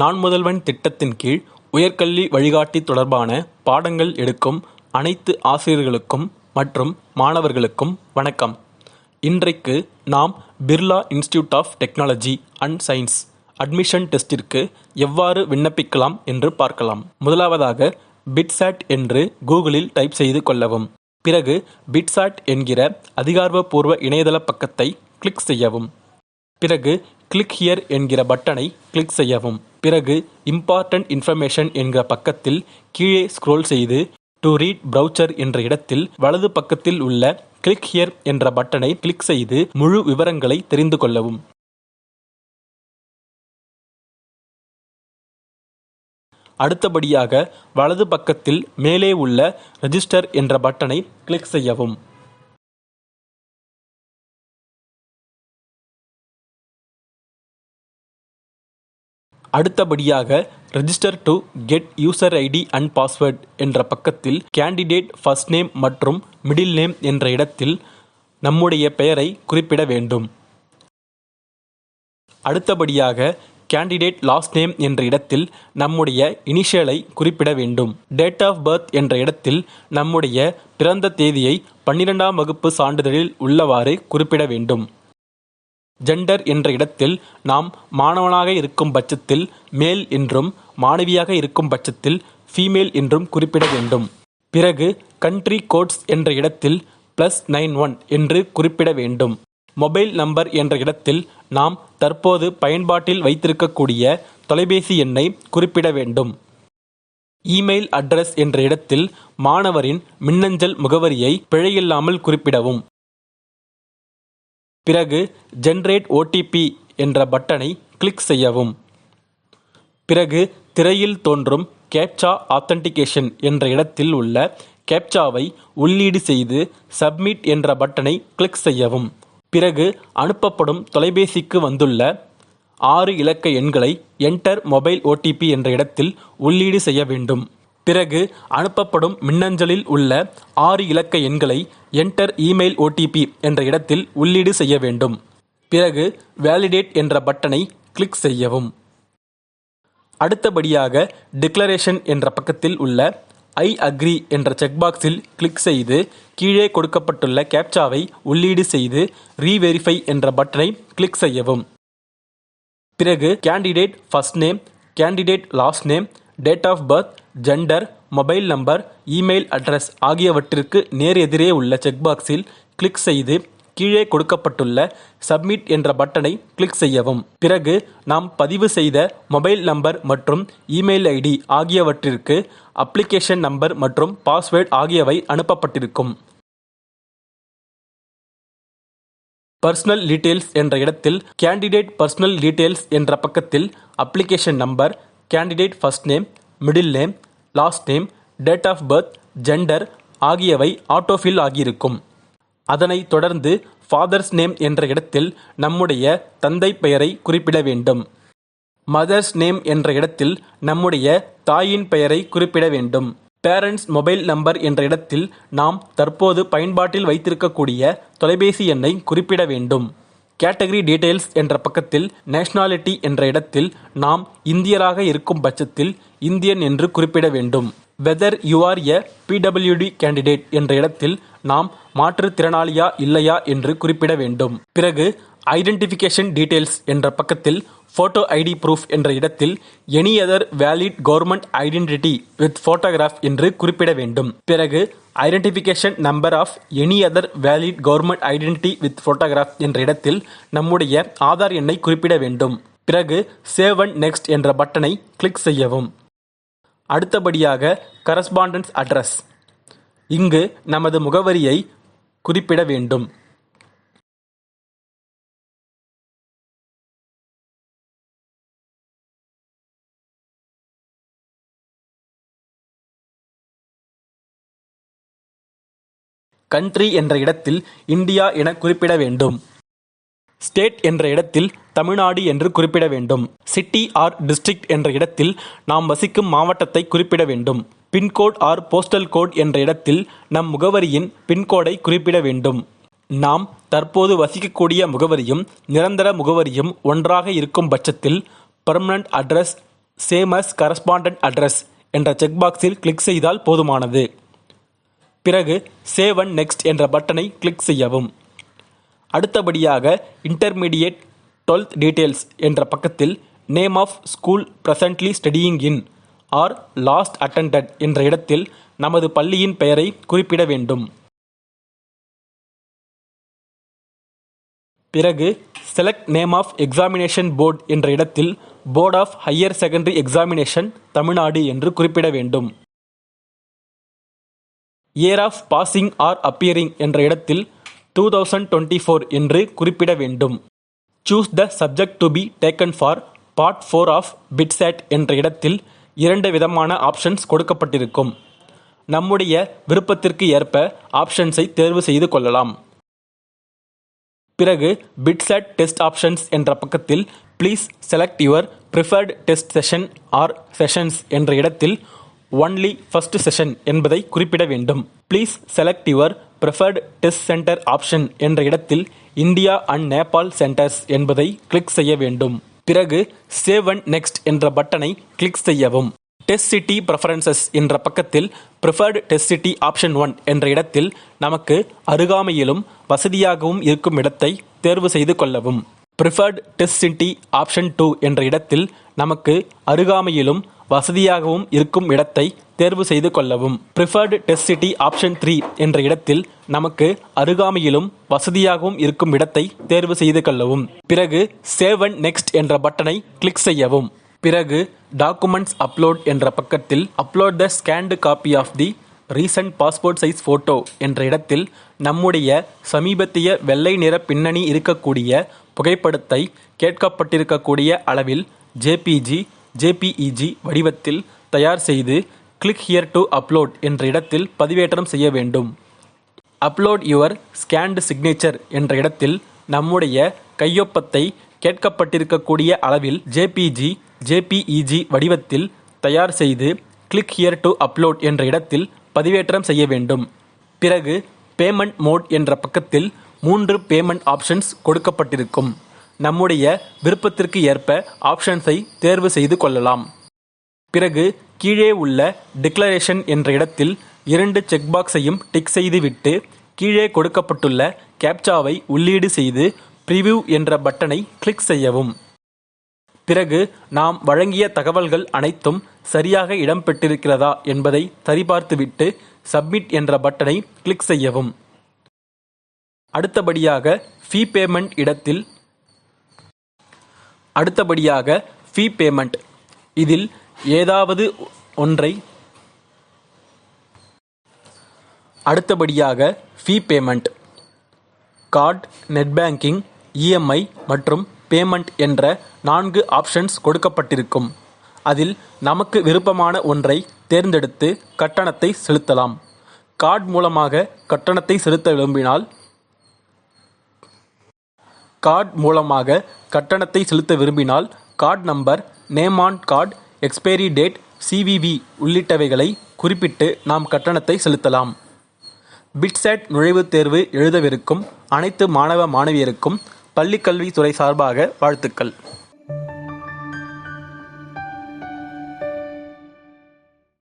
நான் முதல்வன் திட்டத்தின் கீழ் உயர்கல்வி வழிகாட்டி தொடர்பான பாடங்கள் எடுக்கும் அனைத்து ஆசிரியர்களுக்கும் மற்றும் மாணவர்களுக்கும் வணக்கம். இன்றைக்கு நாம் Birla institute of technology and science admission டெஸ்டிற்கு எவ்வாறு விண்ணப்பிக்கலாம் என்று பார்க்கலாம். முதலாவதாக பிட்சாட் என்று கூகுளில் டைப் செய்து கொள்ளவும். பிறகு பிட்சாட் என்கிற அதிகாரப்பூர்வ இணையதள பக்கத்தை கிளிக் செய்யவும். பிறகு கிளிக் ஹியர் என்கிற பட்டனை கிளிக் செய்யவும். பிறகு இம்பார்ட்டன்ட் இன்ஃபர்மேஷன் என்கிற பக்கத்தில் கீழே ஸ்க்ரோல் செய்து டு ரீட் ப்ரௌச்சர் என்ற இடத்தில் வலது பக்கத்தில் உள்ள கிளிக் ஹியர் என்ற பட்டனை கிளிக் செய்து முழு விவரங்களை தெரிந்து கொள்ளவும். அடுத்தபடியாக வலது பக்கத்தில் மேலே உள்ள ரெஜிஸ்டர் என்ற பட்டனை கிளிக் செய்யவும். அடுத்தபடியாக register to get user ID and password என்ற பக்கத்தில் கேண்டிடேட் ஃபர்ஸ்ட் நேம் மற்றும் மிடில் நேம் என்ற இடத்தில் நம்முடைய பெயரை குறிப்பிட வேண்டும். அடுத்தபடியாக கேண்டிடேட் லாஸ்ட் நேம் என்ற இடத்தில் நம்முடைய இனிஷியலை குறிப்பிட வேண்டும். டேட் ஆஃப் பர்த் என்ற இடத்தில் நம்முடைய பிறந்த தேதியை பன்னிரெண்டாம் வகுப்பு சான்றிதழில் உள்ளவாறு குறிப்பிட வேண்டும். ஜெண்டர் என்ற இடத்தில் நாம் மாணவனாக இருக்கும் பட்சத்தில் மேல் என்றும் மாணவியாக இருக்கும் பட்சத்தில் ஃபீமேல் என்றும் குறிப்பிட வேண்டும். பிறகு கண்ட்ரி கோட்ஸ் என்ற இடத்தில் ப்ளஸ் நைன் ஒன் என்று குறிப்பிட வேண்டும். மொபைல் நம்பர் என்ற இடத்தில் நாம் தற்போது பயன்பாட்டில் வைத்திருக்கக்கூடிய தொலைபேசி எண்ணை குறிப்பிட வேண்டும். இமெயில் அட்ரஸ் என்ற இடத்தில் மாணவரின் மின்னஞ்சல் முகவரியை பிழையில்லாமல் குறிப்பிடவும். பிறகு ஜென்ரேட் ஓடிபி என்ற பட்டனை கிளிக் செய்யவும். பிறகு திரையில் தோன்றும் கேப்சா ஆத்தன்டிகேஷன் என்ற இடத்தில் உள்ள கேப்சாவை உள்ளீடு செய்து சப்மிட் என்ற பட்டனை கிளிக் செய்யவும். பிறகு அனுப்பப்படும் தொலைபேசிக்கு வந்துள்ள ஆறு இலக்க எண்களை என்டர் மொபைல் ஓடிபி என்ற இடத்தில் உள்ளீடு செய்ய வேண்டும். பிறகு அனுப்பப்படும் மின்னஞ்சலில் உள்ள ஆறு இலக்க எண்களை என்டர் இமெயில் ஓடிபி என்ற இடத்தில் உள்ளீடு செய்ய வேண்டும். பிறகு வேலிடேட் என்ற பட்டனை கிளிக் செய்யவும். அடுத்தபடியாக டிக்ளரேஷன் என்ற பக்கத்தில் உள்ள ஐ அக்ரி என்ற செக்பாக்ஸில் கிளிக் செய்து கீழே கொடுக்கப்பட்டுள்ள கேப்சாவை உள்ளீடு செய்து ரீவெரிஃபை என்ற பட்டனை கிளிக் செய்யவும். பிறகு candidate first name candidate last name date of birth gender mobile number email address ஆகியவற்றிற்கு நேர் எதிரே உள்ள செக்பாக்ஸில் கிளிக் செய்து கீழே கொடுக்கப்பட்டுள்ள சப்மிட் என்ற பட்டனை கிளிக் செய்யவும். பிறகு நாம் பதிவு செய்த மொபைல் நம்பர் மற்றும் இமெயில் ஐடி ஆகியவற்றிற்கு அப்ளிகேஷன் நம்பர் மற்றும் பாஸ்வேர்ட் ஆகியவை அனுப்பப்பட்டிருக்கும். பர்சனல் டீட்டெயில்ஸ் என்ற இடத்தில் கேண்டிடேட் பர்சனல் டீட்டெயில்ஸ் என்ற பக்கத்தில் application number candidate first name middle name last name date of birth gender ஆகியவை ஆட்டோஃபில் ஆகியிருக்கும். அதனைத் தொடர்ந்து ஃபாதர்ஸ் நேம் என்ற இடத்தில் நம்முடைய தந்தை பெயரை குறிப்பிட வேண்டும். மதர்ஸ் நேம் என்ற இடத்தில் நம்முடைய தாயின் பெயரை குறிப்பிட வேண்டும். பேரண்ட்ஸ் மொபைல் நம்பர் என்ற இடத்தில் நாம் தற்போது பயன்பாட்டில் வைத்திருக்கக்கூடிய தொலைபேசி எண்ணை குறிப்பிட வேண்டும். கேட்டகரி டீடைல்ஸ் என்ற பக்கத்தில் நேஷனாலிட்டி என்ற இடத்தில் நாம் இந்தியராக இருக்கும் பட்சத்தில் இந்தியன் என்று குறிப்பிட வேண்டும். Whether you are a PWD candidate என்ற இடத்தில் நாம் மாற்றுத்திறனாளியா இல்லையா என்று குறிப்பிட வேண்டும். பிறகு ஐடென்டிஃபிகேஷன் டீடைல்ஸ் என்ற பக்கத்தில் ஃபோட்டோ ஐடி ப்ரூஃப் என்ற இடத்தில் any other valid government identity with photograph என்று குறிப்பிட வேண்டும். பிறகு identification number of any other valid government identity with photograph என்ற இடத்தில் நம்முடைய ஆதார் எண்ணை குறிப்பிட வேண்டும். பிறகு சேவ் அண்ட் நெக்ஸ்ட் என்ற பட்டனை கிளிக் செய்யவும். அடுத்தபடியாக கரஸ்பாண்டன்ஸ் அட்ரஸ் இங்கு நமது முகவரியை குறிப்பிட வேண்டும். கண்ட்ரி என்ற இடத்தில் இந்தியா என குறிப்பிட வேண்டும். ஸ்டேட் என்ற இடத்தில் தமிழ்நாடு என்று குறிப்பிட வேண்டும். சிட்டி ஆர் டிஸ்ட்ரிக்ட் என்ற இடத்தில் நாம் வசிக்கும் மாவட்டத்தை குறிப்பிட வேண்டும். பின்கோட் ஆர் போஸ்டல் கோட் என்ற இடத்தில் நம் முகவரியின் பின்கோடை குறிப்பிட வேண்டும். நாம் தற்போது வசிக்கக்கூடிய முகவரியும் நிரந்தர முகவரியும் ஒன்றாக இருக்கும் பட்சத்தில் permanent address same as correspondent address என்ற செக்பாக்ஸில் கிளிக் செய்தால் போதுமானது. பிறகு சேவ் அண்ட் நெக்ஸ்ட் என்ற பட்டனை கிளிக் செய்யவும். அடுத்தபடியாக இன்டர்மீடியேட் டுவெல்த் டீட்டெயில்ஸ் என்ற பக்கத்தில் name of school presently studying in or last attended என்ற இடத்தில் நமது பள்ளியின் பெயரை குறிப்பிட வேண்டும். பிறகு select name of examination board என்ற இடத்தில் board of higher secondary examination Tamil Nadu என்று குறிப்பிட வேண்டும். Year of passing or appearing என்ற இடத்தில் டூ தௌசண்ட் டுவெண்ட்டி ஃபோர் என்று குறிப்பிட வேண்டும். Choose the subject to be taken for part four of BITSAT என்ற இடத்தில் இரண்டு விதமான ஆப்ஷன்ஸ் கொடுக்கப்பட்டிருக்கும். நம்முடைய விருப்பத்திற்கு ஏற்ப ஆப்ஷன்ஸை தேர்வு செய்து கொள்ளலாம். பிறகு பிட்சேட் டெஸ்ட் ஆப்ஷன்ஸ் என்ற பக்கத்தில் please select your preferred test session or sessions என்ற இடத்தில் ஒன்லி ஃபர்ஸ்ட் செஷன் என்பதை குறிப்பிட வேண்டும். Please select your preferred test centre option என்ற இடத்தில் இந்தியா அண்ட் நேபாள் சென்டர்ஸ் என்பதை கிளிக் செய்ய வேண்டும். பிறகு சேவ் அண்ட் நெக்ஸ்ட் என்ற பட்டனை கிளிக் செய்யவும். டெஸ்ட் சிட்டி ப்ரெஃபரன்சஸ் என்ற பக்கத்தில் preferred test city option one என்ற இடத்தில் நமக்கு அருகாமையிலும் வசதியாகவும் இருக்கும் இடத்தை தேர்வு செய்து கொள்ளவும். Preferred test city option two என்ற இடத்தில் நமக்கு அருகாமையிலும் வசதியாகவும் இருக்கும் இடத்தை தேர்வு செய்து கொள்ளவும். Preferred test city option three என்ற இடத்தில் நமக்கு அருகாமையிலும் வசதியாகவும் இருக்கும் இடத்தை தேர்வு செய்து கொள்ளவும். பிறகு சேவ் அண்ட் நெக்ஸ்ட் என்ற பட்டனை கிளிக் செய்யவும். பிறகு டாக்குமெண்ட்ஸ் அப்லோட் என்ற பக்கத்தில் upload the scanned copy of the recent passport size photo என்ற இடத்தில் நம்முடைய சமீபத்திய வெள்ளை நிற பின்னணி இருக்கக்கூடிய புகைப்படத்தை கேட்கப்பட்டிருக்கக்கூடிய அளவில் ஜேபிஜி ஜேபிஇஜி வடிவத்தில் தயார் செய்து கிளிக் ஹியர் டு அப்லோட் என்ற இடத்தில் பதிவேற்றம் செய்ய வேண்டும். அப்லோட் யுவர் ஸ்கேன்டு சிக்னேச்சர் என்ற இடத்தில் நம்முடைய கையொப்பத்தை கேட்கப்பட்டிருக்கக்கூடிய அளவில் ஜேபிஜி ஜேபிஇஜி வடிவத்தில் தயார் செய்து கிளிக் ஹியர் டு அப்லோட் என்ற இடத்தில் பதிவேற்றம் செய்ய வேண்டும். பிறகு பேமெண்ட் மோட் என்ற பக்கத்தில் மூன்று பேமெண்ட் ஆப்ஷன்ஸ் கொடுக்கப்பட்டிருக்கும். நம்முடைய விருப்பத்திற்கு ஏற்ப ஆப்ஷன்ஸை தேர்வு செய்து கொள்ளலாம். பிறகு கீழே உள்ள டிக்ளரேஷன் என்ற இடத்தில் இரண்டு செக்பாக்ஸையும் டிக் செய்துவிட்டு கீழே கொடுக்கப்பட்டுள்ள கேப்சாவை உள்ளீடு செய்து ப்ரிவ்யூ என்ற பட்டனை கிளிக் செய்யவும். பிறகு நாம் வழங்கிய தகவல்கள் அனைத்தும் சரியாக இடம்பெற்றிருக்கிறதா என்பதை சரிபார்த்துவிட்டு சப்மிட் என்ற பட்டனை கிளிக் செய்யவும். அடுத்தபடியாக ஃபீ பேமெண்ட் இடத்தில் அடுத்தபடியாக ஃபீ பேமெண்ட் இதில் ஏதாவது ஒன்றை அடுத்தபடியாக fee payment card net banking EMI மற்றும் பேமெண்ட் என்ற நான்கு ஆப்ஷன்ஸ் கொடுக்கப்பட்டிருக்கும். அதில் நமக்கு விருப்பமான ஒன்றை தேர்ந்தெடுத்து கட்டணத்தை செலுத்தலாம். கார்ட் மூலமாக கட்டணத்தை செலுத்த விரும்பினால் கார்ட் மூலமாக கட்டணத்தை செலுத்த விரும்பினால் card number name on card expiry date CVV உள்ளிட்டவைகளை குறிப்பிட்டு நாம் கட்டணத்தை செலுத்தலாம். பிட்சேட் நுழைவுத் தேர்வு எழுதவிருக்கும் அனைத்து மாணவ மாணவியருக்கும் பள்ளிக்கல்வித்துறை சார்பாக வாழ்த்துக்கள்.